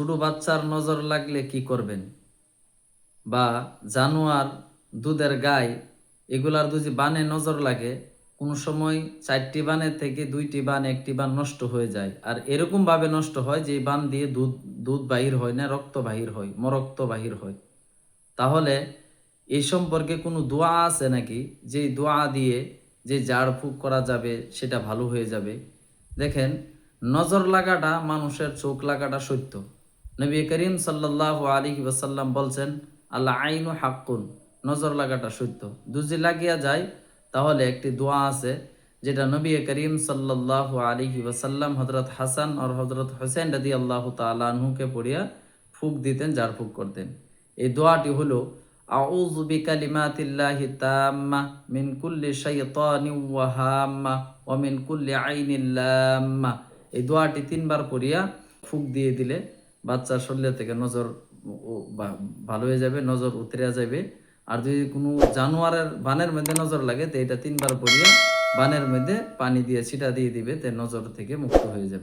ছোট বাচ্চার নজর লাগলে কি করবেন? বা জানোয়ার, দুধের গায়ে এগুলার যদি বানে নজর লাগে, কোনো সময় চারটি বানের থেকে দুইটি বান একটি বান নষ্ট হয়ে যায়। আর এরকম ভাবে নষ্ট হয় যে বান দিয়ে দুধ দুধ বাহির হয় না, রক্ত বাহির হয়, মরক্ত বাহির হয়। তাহলে এই সম্পর্কে কোনো দোয়া আছে নাকি? যে দোয়া দিয়ে যে ঝাড়ফুঁক করা যাবে, সেটা ভালো হয়ে যাবে। দেখেন, নজর লাগাটা মানুষের চোখ লাগাটা সত্য। নবী করিম সাল্লাহ আলী ওয়াসাল্লাম বলছেন আল্লাহ আইনু হাক্কুন নজর লাগাটা সত্য। দুজি লাগিয়া যায়, তাহলে একটি দোয়া আছে, যেটা নবী করিম সাল্লাহ আলী ওসাল্লাম হজরত হাসান আর হজরত হোসেন রাদি আল্লাহ তালুকে পড়িয়া ফুক দিতেন, যার ফুক করতেন। এই দোয়াটি হলো মিন কুল্লি শাইতানিন ওয়া হাম্মা ওয়া কুল্লি আইনিন লাম্মা এই দোয়াটি তিনবার পড়িয়া ফুক দিয়ে দিলে বাচ্চার শরীরের থেকে নজর ভালো হয়ে যাবে, নজর উতরে যাবে। আর যদি কোনো জানোয়ারের বানের মধ্যে নজর লাগে, তো এটা তিনবার পরিয়ে বানের মধ্যে পানি দিয়ে ছিটা দিয়ে দিবে, তে নজর থেকে মুক্ত হয়ে যাবে।